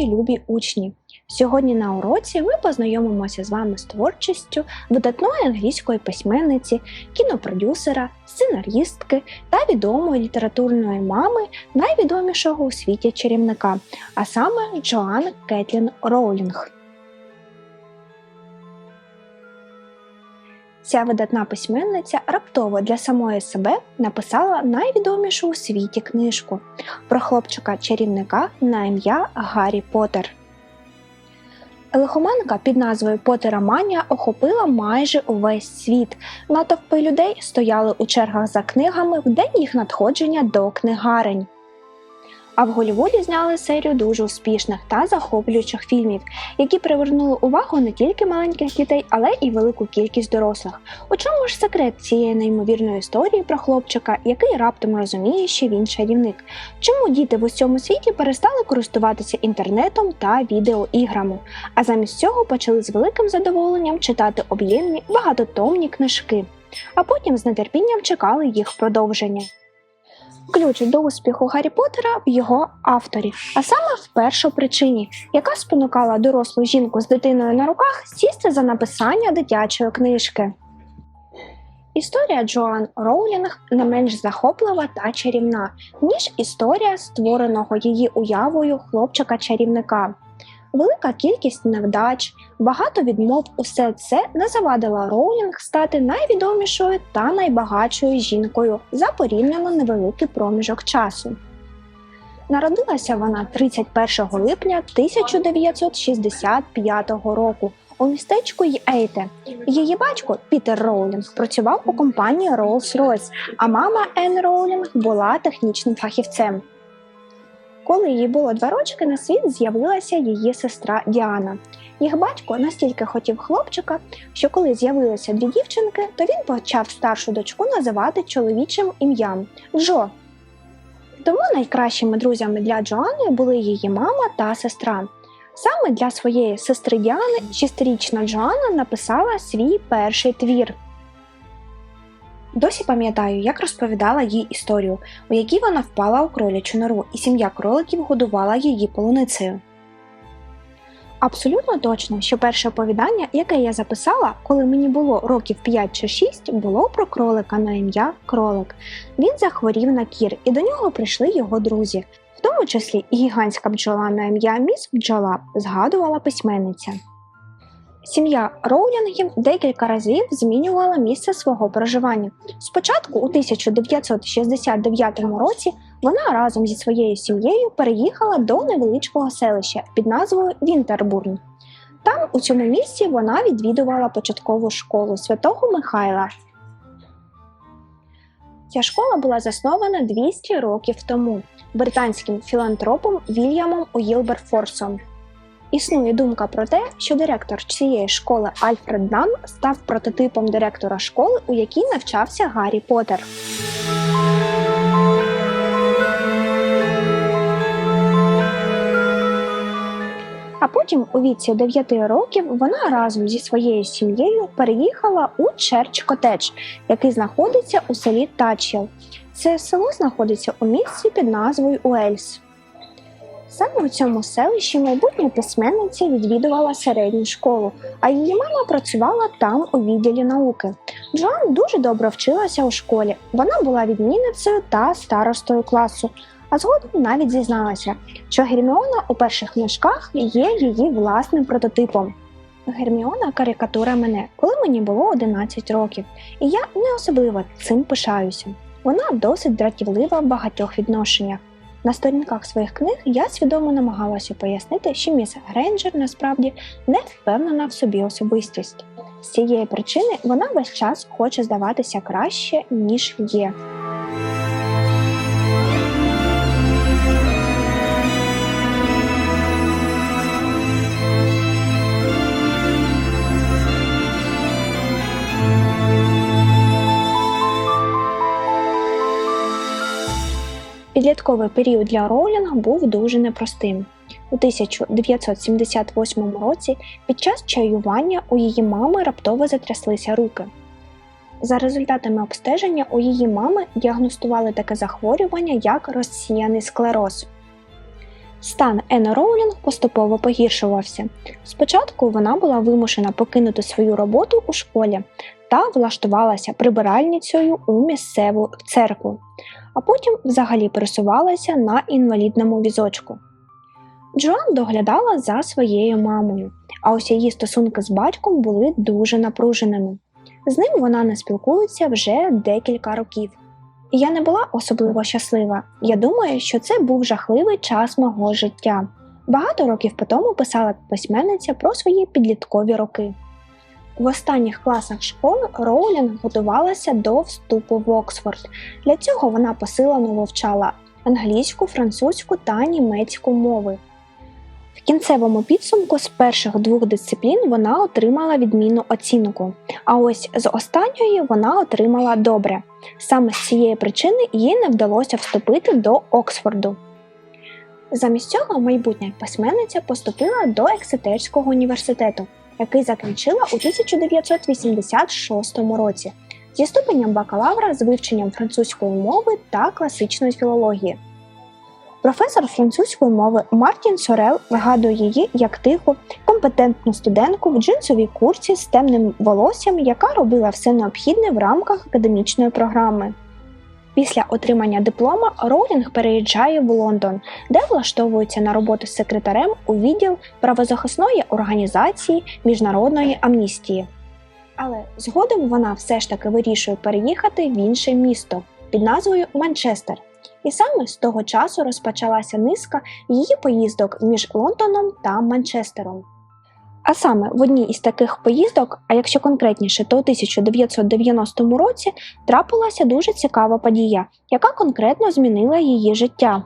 Мої любі учні! Сьогодні на уроці ми познайомимося з вами з творчістю видатної англійської письменниці, кінопродюсера, сценарістки та відомої літературної мами найвідомішого у світі чарівника, а саме Джоан Кетлін Роулінг. Ця видатна письменниця раптово для самої себе написала найвідомішу у світі книжку про хлопчика-чарівника на ім'я Гаррі Поттер. Лихоманка під назвою Потераманія охопила майже увесь світ. Натовпи людей стояли у чергах за книгами в день їх надходження до книгарень. А в Голлівуді зняли серію дуже успішних та захоплюючих фільмів, які привернули увагу не тільки маленьких дітей, але і велику кількість дорослих. У чому ж секрет цієї неймовірної історії про хлопчика, який раптом розуміє, що він чарівник? Чому діти в усьому світі перестали користуватися інтернетом та відеоіграми, а замість цього почали з великим задоволенням читати об'ємні багатотомні книжки, а потім з нетерпінням чекали їх продовження. Ключ до успіху Гаррі Поттера в його авторі, а саме в першопричині, яка спонукала дорослу жінку з дитиною на руках сісти за написання дитячої книжки. Історія Джоан Роулінг не менш захоплива та чарівна, ніж історія створеного її уявою хлопчика-чарівника. Велика кількість невдач, багато відмов усе це не завадило Роулінг стати найвідомішою та найбагатшою жінкою за порівняно невеликий проміжок часу. Народилася вона 31 липня 1965 року у містечку Ейте. Її батько Пітер Роулінг працював у компанії Rolls-Royce, а мама Енн Роулінг була технічним фахівцем. Коли їй було два рочки, на світ з'явилася її сестра Діана. Їх батько настільки хотів хлопчика, що коли з'явилися дві дівчинки, то він почав старшу дочку називати чоловічим ім'ям Джо. Тому найкращими друзями для Джоанни були її мама та сестра. Саме для своєї сестри Діани шестирічна Джоанна написала свій перший твір. Досі пам'ятаю, як розповідала їй історію, у якій вона впала у кролячу нору, і сім'я кроликів годувала її полуницею. Абсолютно точно, що перше оповідання, яке я записала, коли мені було років 5 чи 6, було про кролика на ім'я Кролик. Він захворів на кір, і до нього прийшли його друзі, в тому числі і гігантська бджола на ім'я Міс Бджола, згадувала письменниця. Сім'я Роулінгів декілька разів змінювала місце свого проживання. Спочатку, у 1969 році, вона разом зі своєю сім'єю переїхала до невеличкого селища під назвою Вінтербурн. Там, у цьому місці, вона відвідувала початкову школу святого Михайла. Ця школа була заснована 200 років тому британським філантропом Вільямом Уілберфорсом. Існує думка про те, що директор цієї школи Альфред Дан став прототипом директора школи, у якій навчався Гаррі Поттер. А потім, у віці 9 років, вона разом зі своєю сім'єю переїхала у Черч Котедж, який знаходиться у селі Тачіл. Це село знаходиться у місці під назвою Уельс. Саме у цьому селищі майбутня письменниця відвідувала середню школу, а її мама працювала там у відділі науки. Джоан дуже добре вчилася у школі. Вона була відмінницею та старостою класу, а згодом навіть зізналася, що Герміона у перших книжках є її власним прототипом. Герміона карикатура мене, коли мені було 11 років, і я не особливо цим пишаюся. Вона досить дратівлива в багатьох відношеннях. На сторінках своїх книг я свідомо намагалася пояснити, що міс Грейнджер насправді не впевнена в собі особистість. З цієї причини вона весь час хоче здаватися краще, ніж є. Підлітковий період для Роулінг був дуже непростим. У 1978 році під час чаювання у її мами раптово затряслися руки. За результатами обстеження у її мами діагностували таке захворювання, як розсіяний склероз. Стан Ен Роулінг поступово погіршувався. Спочатку вона була вимушена покинути свою роботу у школі та влаштувалася прибиральницею у місцеву церкву, а потім взагалі пересувалася на інвалідному візочку. Джоан доглядала за своєю мамою, а ось її стосунки з батьком були дуже напруженими. З ним вона не спілкується вже декілька років. Я не була особливо щаслива. Я думаю, що це був жахливий час мого життя. Багато років по тому писала письменниця про свої підліткові роки. В останніх класах школи Роулінг готувалася до вступу в Оксфорд. Для цього вона посилено вивчала англійську, французьку та німецьку мови. В кінцевому підсумку з перших двох дисциплін вона отримала відмінну оцінку, а ось з останньої вона отримала добре. Саме з цієї причини їй не вдалося вступити до Оксфорду. Замість цього майбутня письменниця поступила до Ексетерського університету, який закінчила у 1986 році зі ступенем бакалавра з вивченням французької мови та класичної філології. Професор французької мови Мартін Сорел згадує її як тиху, компетентну студентку в джинсовій курці з темним волоссям, яка робила все необхідне в рамках академічної програми. Після отримання диплома Роулінг переїжджає в Лондон, де влаштовується на роботу з секретарем у відділ правозахисної організації міжнародної амністії. Але згодом вона все ж таки вирішує переїхати в інше місто під назвою Манчестер. І саме з того часу розпочалася низка її поїздок між Лондоном та Манчестером. А саме в одній із таких поїздок, а якщо конкретніше, то у 1990 році трапилася дуже цікава подія, яка конкретно змінила її життя.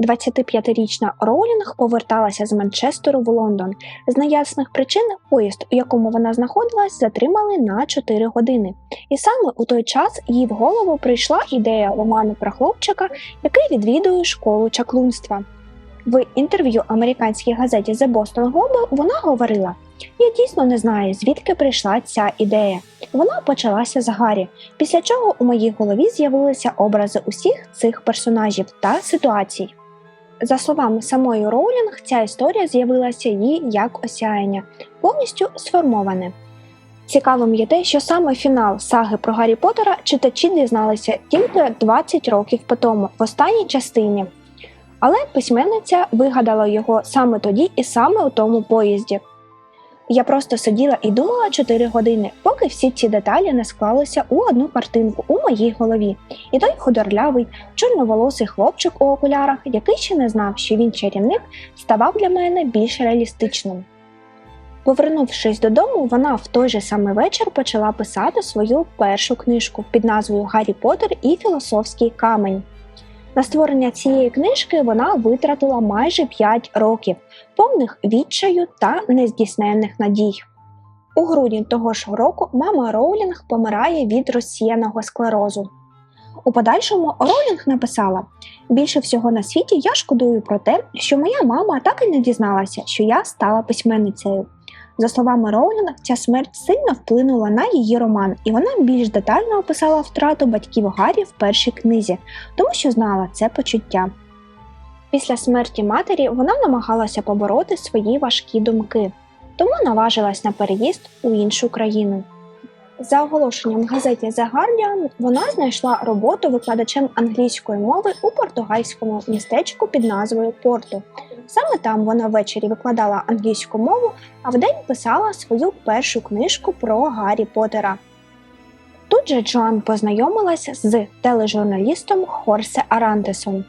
25-річна Роулінг поверталася з Манчестеру в Лондон. З неясних причин поїзд, у якому вона знаходилась, затримали на 4 години. І саме у той час їй в голову прийшла ідея роману про хлопчика, який відвідує школу чаклунства. В інтерв'ю американській газеті The Boston Globe вона говорила: Я дійсно не знаю, звідки прийшла ця ідея. Вона почалася з Гаррі, після чого у моїй голові з'явилися образи усіх цих персонажів та ситуацій. За словами самої Роулінг, ця історія з'явилася їй як осяяння, повністю сформоване. Цікавим є те, що саме фінал саги про Гаррі Поттера читачі дізналися тільки 20 років по тому, в останній частині. Але письменниця вигадала його саме тоді і саме у тому поїзді. Я просто сиділа і думала 4 години, поки всі ці деталі не склалися у одну картинку у моїй голові. І той худорлявий, чорноволосий хлопчик у окулярах, який ще не знав, що він чарівник, ставав для мене більш реалістичним. Повернувшись додому, вона в той же самий вечір почала писати свою першу книжку під назвою Гаррі Поттер і Філософський камень. На створення цієї книжки вона витратила майже 5 років, повних відчаю та нездійсненних надій. У грудні того ж року мама Роулінг помирає від розсіяного склерозу. У подальшому Роулінг написала: більше всього на світі я шкодую про те, що моя мама так і не дізналася, що я стала письменницею. За словами Роулінг, ця смерть сильно вплинула на її роман, і вона більш детально описала втрату батьків Гаррі в першій книзі, тому що знала це почуття. Після смерті матері вона намагалася побороти свої важкі думки, тому наважилась на переїзд у іншу країну. За оголошенням газеті The Guardian вона знайшла роботу викладачем англійської мови у португальському містечку під назвою Порту. Саме там вона ввечері викладала англійську мову, а вдень писала свою першу книжку про Гаррі Поттера. Тут же Джоан познайомилася з тележурналістом Хорсе Арантесом.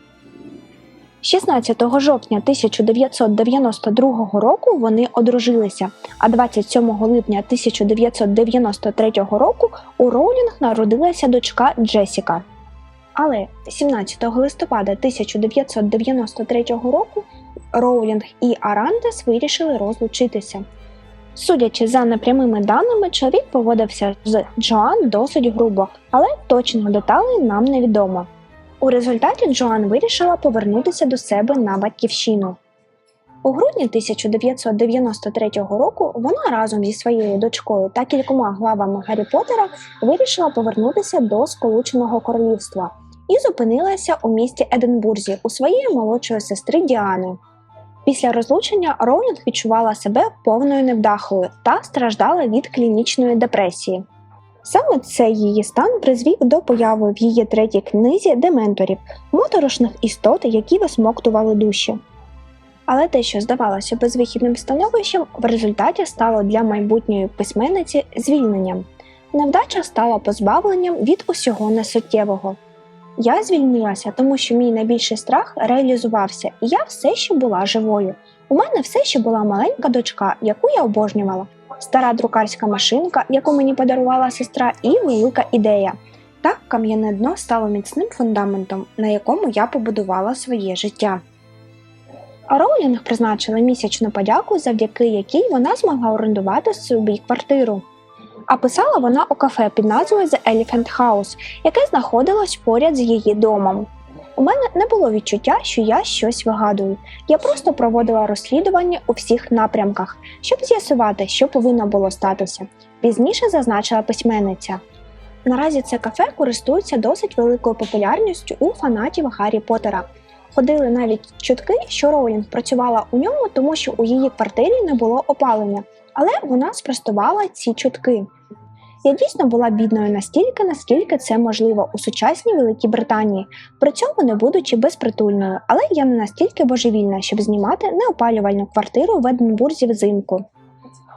16 жовтня 1992 року вони одружилися, а 27 липня 1993 року у Роулінг народилася дочка Джесіка. Але 17 листопада 1993 року Роулінг і Арантес вирішили розлучитися. Судячи за непрямими даними, чоловік поводився з Джоан досить грубо, але точних деталей нам невідомо. У результаті Джоан вирішила повернутися до себе на батьківщину. У грудні 1993 року вона разом зі своєю дочкою та кількома главами Гаррі Поттера вирішила повернутися до Сполученого Королівства і зупинилася у місті Единбурзі у своєї молодшої сестри Діани. Після розлучення Роулінг відчувала себе повною невдахою та страждала від клінічної депресії. Саме цей її стан призвів до появи в її третій книзі дементорів моторошних істот, які висмоктували душі. Але те, що здавалося безвихідним становищем, в результаті стало для майбутньої письменниці звільненням. Невдача стала позбавленням від усього несуттєвого. Я звільнилася, тому що мій найбільший страх реалізувався, і я все ще була живою. У мене все ще була маленька дочка, яку я обожнювала, стара друкарська машинка, яку мені подарувала сестра, і велика ідея. Так кам'яне дно стало міцним фундаментом, на якому я побудувала своє життя. А Роулінг призначила місячну подяку, завдяки якій вона змогла орендувати собі квартиру. А писала вона у кафе під назвою The Elephant House, яке знаходилось поряд з її домом. У мене не було відчуття, що я щось вигадую. Я просто проводила розслідування у всіх напрямках, щоб з'ясувати, що повинно було статися. Пізніше зазначила письменниця. Наразі це кафе користується досить великою популярністю у фанатів Гаррі Поттера. Ходили навіть чутки, що Роулінг працювала у ньому, тому що у її квартирі не було опалення, але вона спростувала ці чутки. Я дійсно була бідною настільки, наскільки це можливо у сучасній Великій Британії, при цьому не будучи безпритульною, але я не настільки божевільна, щоб знімати неопалювальну квартиру в Единбурзі взимку.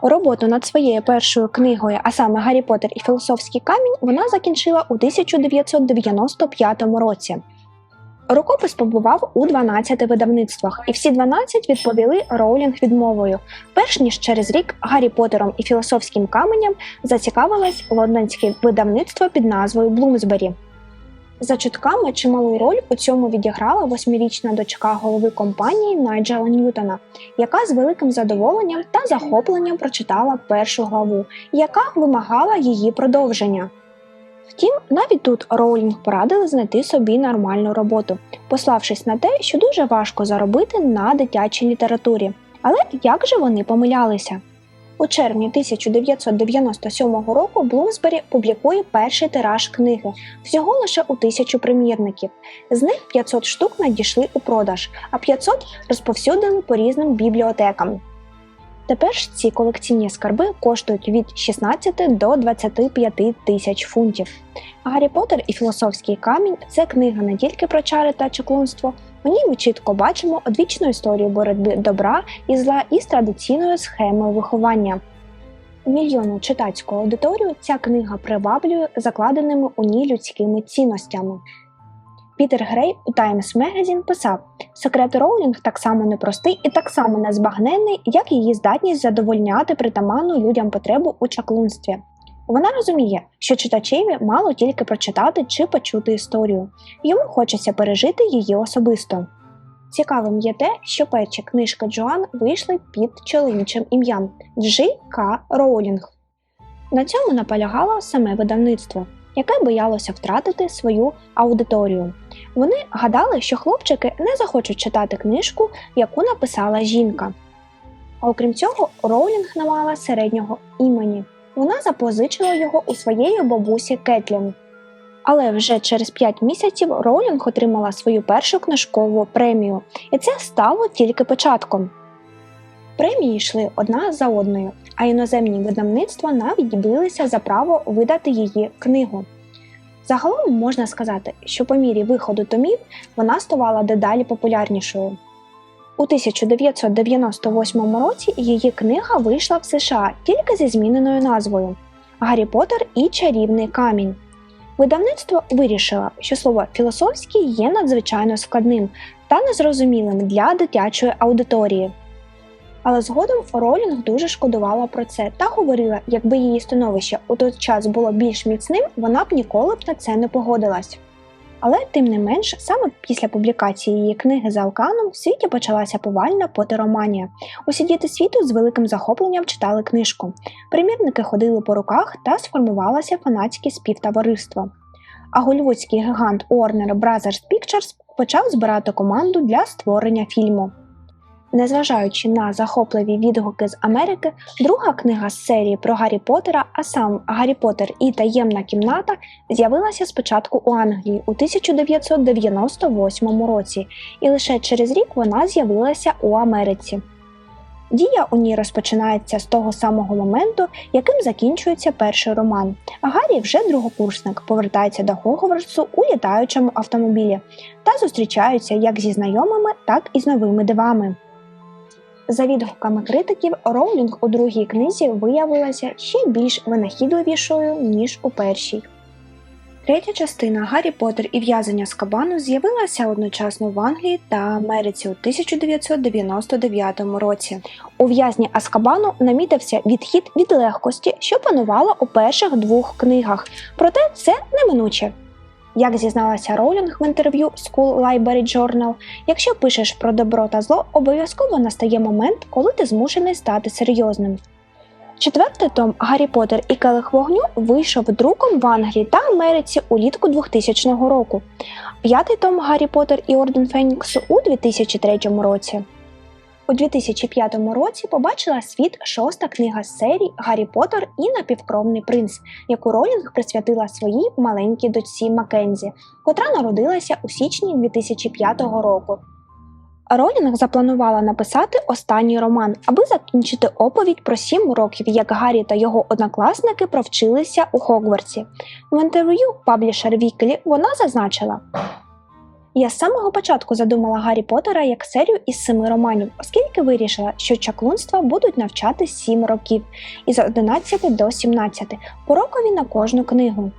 Роботу над своєю першою книгою, а саме Гаррі Поттер і філософський камінь, вона закінчила у 1995 році. Рукопис побував у 12 видавництвах, і всі 12 відповіли Роулінг відмовою. Перш ніж через рік Гаррі Поттером і філософським каменем зацікавилось лондонське видавництво під назвою Блумсбері. За чутками чималу роль у цьому відіграла восьмирічна дочка голови компанії Найджела Ньютона, яка з великим задоволенням та захопленням прочитала першу главу, яка вимагала її продовження. Втім, навіть тут Роулінг порадили знайти собі нормальну роботу, пославшись на те, що дуже важко заробити на дитячій літературі. Але як же вони помилялися? У червні 1997 року Блумсбері публікує перший тираж книги, всього лише у тисячу примірників. З них 500 штук надійшли у продаж, а 500 розповсюдили по різним бібліотекам. Тепер ж ці колекційні скарби коштують від 16 до 25 тисяч фунтів. Гаррі Поттер і філософський камінь це книга не тільки про чари та чаклунство. У ній ми чітко бачимо одвічну історію боротьби добра і зла із традиційною схемою виховання. Мільйонну читацьку аудиторію ця книга приваблює закладеними у ній людськими цінностями. Пітер Грей у Times Magazine писав: секрет Роулінг так само непростий і так само незбагненний, як її здатність задовольняти притаманну людям потребу у чаклунстві. Вона розуміє, що читачеві мало тільки прочитати чи почути історію, йому хочеться пережити її особисто. Цікавим є те, що перші книжки Джоан вийшли під чоловічим ім'ям Джи К. Роулінг. На цьому наполягало саме видавництво яке боялося втратити свою аудиторію. Вони гадали, що хлопчики не захочуть читати книжку, яку написала жінка. Окрім цього, Роулінг не мала середнього імені. Вона запозичила його у своєї бабусі Кетлін. Але вже через 5 місяців Роулінг отримала свою першу книжкову премію, і це стало тільки початком. Премії йшли одна за одною, а іноземні видавництва навіть билися за право видати її книгу. Загалом можна сказати, що по мірі виходу томів вона ставала дедалі популярнішою. У 1998 році її книга вийшла в США тільки зі зміненою назвою Гаррі Поттер і Чарівний камінь. Видавництво вирішило, що слово філософський є надзвичайно складним та незрозумілим для дитячої аудиторії. Але згодом Ролінг дуже шкодувала про це та говорила, якби її становище у той час було більш міцним, вона б ніколи б на це не погодилась. Але тим не менш, саме після публікації її книги за океаном в світі почалася повальна потероманія. Усі діти світу з великим захопленням читали книжку. Примірники ходили по руках та сформувалося фанатське співтовариство. А голівудський гігант Warner Brothers Pictures почав збирати команду для створення фільму. Незважаючи на захопливі відгуки з Америки, друга книга з серії про Гаррі Поттера, а сам Гаррі Поттер і таємна кімната, з'явилася спочатку у Англії у 1998 році, і лише через рік вона з'явилася у Америці. Дія у ній розпочинається з того самого моменту, яким закінчується перший роман. А Гаррі вже другокурсник, повертається до Хогвартсу у літаючому автомобілі та зустрічаються як зі знайомими, так і з новими дивами. За відгуками критиків, Роулінг у другій книзі виявилася ще більш винахідливішою, ніж у першій. Третя частина Гаррі Поттер і в'язання з кабану з'явилася одночасно в Англії та Америці у 1999 році. У в'язні Аскабану намітився відхід від легкості, що панувала у перших двох книгах, проте це неминуче. Як зізналася Роулінг в інтерв'ю School Library Journal, якщо пишеш про добро та зло, обов'язково настає момент, коли ти змушений стати серйозним. Четвертий том Гаррі Поттер і Келих вогню вийшов друком в Англії та Америці улітку 2000 року. П'ятий том Гаррі Поттер і Орден Феніксу у 2003 році. У 2005 році побачила світ шоста книга з серії Гаррі Поттер і напівкровний принц, яку Ролінг присвятила своїй маленькій дочці Маккензі, котра народилася у січні 2005 року. Ролінг запланувала написати останній роман, аби закінчити оповідь про сім років, як Гаррі та його однокласники провчилися у Хогвартсі. В інтерв'ю паблішер Віклі вона зазначила. Я з самого початку задумала Гаррі Поттера як серію із семи романів, оскільки вирішила, що чаклунства будуть навчати сім років із 11 до 17, по рокові на кожну книгу.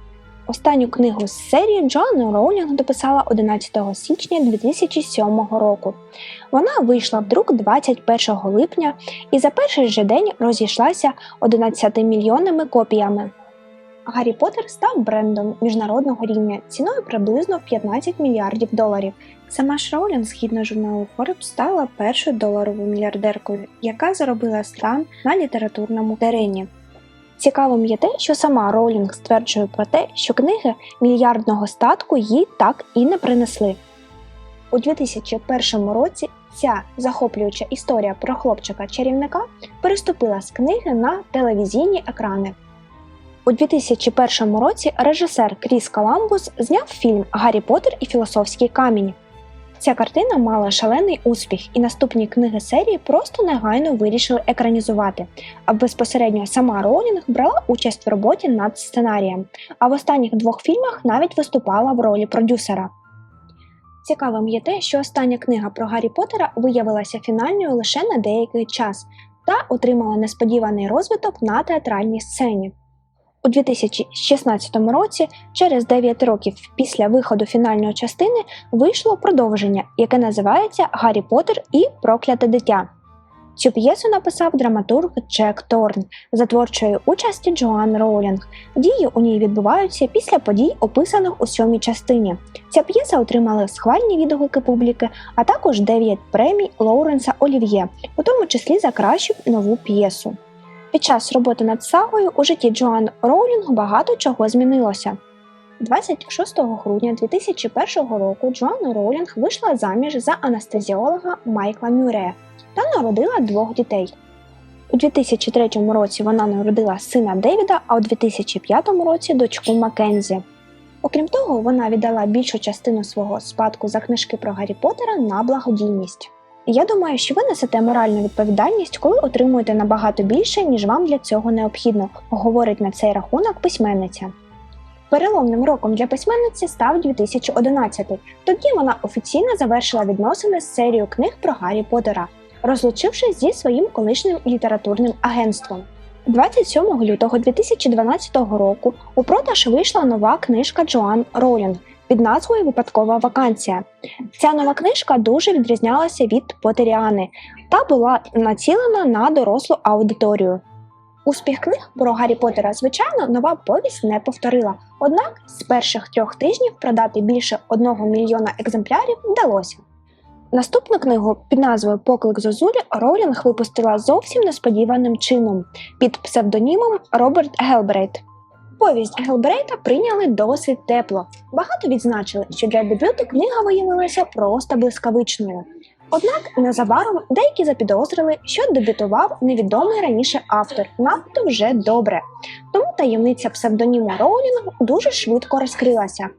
Останню книгу з серії Джоанна Роулінг дописала 11 січня 2007 року. Вона вийшла в друк 21 липня і за перший же день розійшлася 11 мільйонними копіями. Гаррі Поттер став брендом міжнародного рівня ціною приблизно 15 мільярдів доларів. Сама ж Роулінг, згідно журналу Forbes, стала першою доларовою мільярдеркою, яка заробила стран на літературному терені. Цікавим є те, що сама Роулінг стверджує про те, що книги мільярдного статку їй так і не принесли. У 2001 році ця захоплююча історія про хлопчика-чарівника переступила з книги на телевізійні екрани. У 2001 році режисер Кріс Коламбус зняв фільм Гаррі Поттер і Філософський камінь. Ця картина мала шалений успіх, і наступні книги серії просто негайно вирішили екранізувати, а безпосередньо сама Роулінг брала участь в роботі над сценарієм, а в останніх двох фільмах навіть виступала в ролі продюсера. Цікавим є те, що остання книга про Гаррі Поттера виявилася фінальною лише на деякий час та отримала несподіваний розвиток на театральній сцені. У 2016 році, через 9 років після виходу фінальної частини, вийшло продовження, яке називається Гаррі Поттер і Прокляте дитя. Цю п'єсу написав драматург Джек Торн за творчої участі Джоан Роулінг. Дії у ній відбуваються після подій, описаних у сьомій частині. Ця п'єса отримала схвальні відгуки публіки, а також 9 премій Лоуренса Олів'є, у тому числі за кращу нову п'єсу. Під час роботи над сагою у житті Джоан Роулінг багато чого змінилося. 26 грудня 2001 року Джоанна Роулінг вийшла заміж за анестезіолога Майкла Мюрея та народила двох дітей. У 2003 році вона народила сина Девіда, а у 2005 році дочку Маккензі. Окрім того, вона віддала більшу частину свого спадку за книжки про Гаррі Поттера на благодійність. Я думаю, що ви несете моральну відповідальність, коли отримуєте набагато більше, ніж вам для цього необхідно, говорить на цей рахунок письменниця. Переломним роком для письменниці став 2011. Тоді вона офіційно завершила відносини з серією книг про Гаррі Поттера, розлучившись зі своїм колишнім літературним агентством. 27 лютого 2012 року у продаж вийшла нова книжка Джоан Роулінг під назвою Випадкова вакансія. Ця нова книжка дуже відрізнялася від Потеріани та була націлена на дорослу аудиторію. Успіх книг про Гаррі Поттера, звичайно, нова повість не повторила, однак з перших трьох тижнів продати більше одного мільйона екземплярів вдалося. Наступну книгу під назвою Поклик Зозулі Роулінг випустила зовсім несподіваним чином під псевдонімом Роберт Гелбрейт. Повість Гелбрейта прийняли досить тепло. Багато відзначили, що для дебюту книга виявилася просто блискавичною. Однак незабаром деякі запідозрили, що дебютував невідомий раніше автор надто вже добре. Тому таємниця псевдоніму Роулінг дуже швидко розкрилася.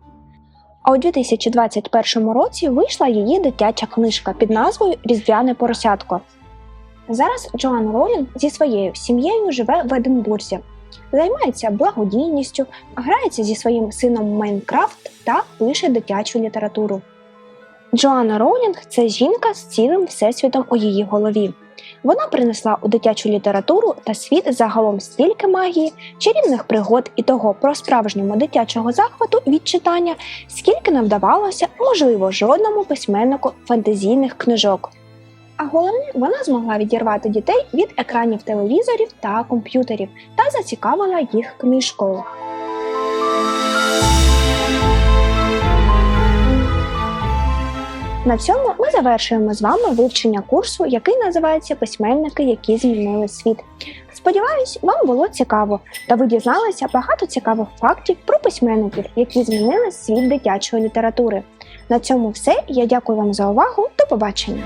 А у 2021 році вийшла її дитяча книжка під назвою Різдвяне поросятко. Зараз Джоан Ролінг зі своєю сім'єю живе в Единбурзі, займається благодійністю, грається зі своїм сином Майнкрафт та пише дитячу літературу. Джоанна Роулінг це жінка з цілим всесвітом у її голові. Вона принесла у дитячу літературу та світ загалом стільки магії, чарівних пригод і того про справжнього дитячого захвату від читання, скільки не вдавалося, можливо, жодному письменнику фантазійних книжок. А головне, вона змогла відірвати дітей від екранів телевізорів та комп'ютерів та зацікавила їх книжкою. На цьому ми завершуємо з вами вивчення курсу, який називається Письменники, які змінили світ. Сподіваюсь, вам було цікаво, та ви дізналися багато цікавих фактів про письменників, які змінили світ дитячої літератури. На цьому все. Я дякую вам за увагу. До побачення!